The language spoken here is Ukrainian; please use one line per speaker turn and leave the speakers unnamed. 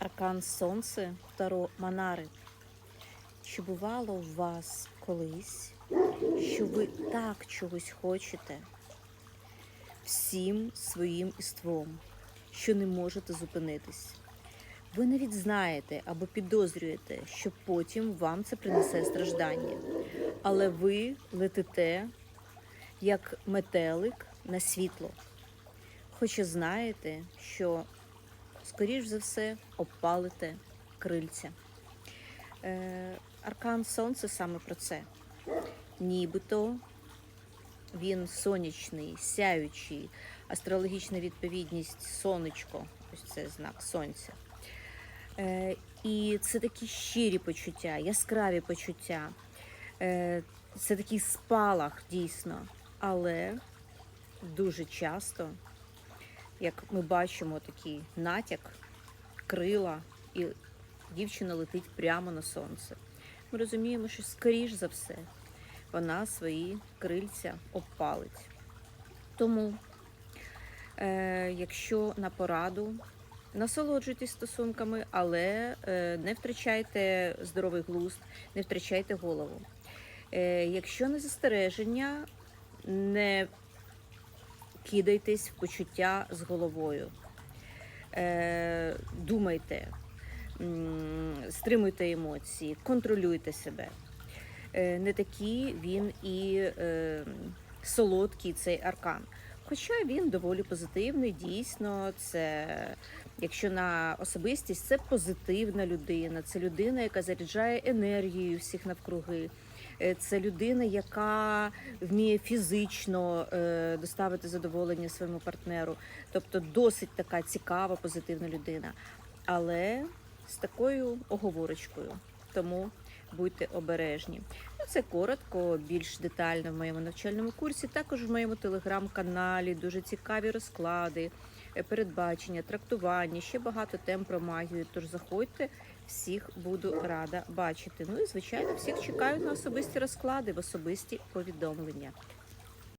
Аркан Сонце Таро Манари. Чи бувало у вас колись, що ви так чогось хочете всім своїм іством, що не можете зупинитись? Ви навіть знаєте або підозрюєте, що потім вам це принесе страждання. Але ви летите як метелик на світло. Хоча знаєте, що скоріш за все опалите крильця. Е, Аркан Сонце саме про це. Нібито він сонячний, сяючий, астрологічна відповідність сонечко, ось це знак сонця. Е, і це такі щирі почуття, яскраві почуття. Е, це такий спалах дійсно. Але дуже часто, як ми бачимо, такий натяк, крила, і дівчина летить прямо на сонце. Ми розуміємо, що скоріш за все вона свої крильця обпалить. Тому, е, якщо на пораду, насолоджуйтесь стосунками, але е, не втрачайте здоровий глузд, не втрачайте голову. Е, якщо не застереження, не кидайтесь в почуття з головою. Е, думайте, стримуйте емоції, контролюйте себе. Е, не такий він і е, солодкий цей аркан. Хоча він доволі позитивний, дійсно, це якщо на особистість, це позитивна людина, це людина, яка заряджає енергією всіх навкруги. Е, Це людина, яка вміє фізично е, доставити задоволення своєму партнеру. Тобто досить така цікава, позитивна людина. Але з такою оговорочкою. Тому будьте обережні. Ну, це коротко, більш детально в моєму навчальному курсі. Також в моєму телеграм-каналі дуже цікаві розклади, е, передбачення, трактування, ще багато тем про магію. Тож заходьте, всіх буду рада бачити. Ну і звичайно, всіх чекаю на особисті розклади, в особисті повідомлення.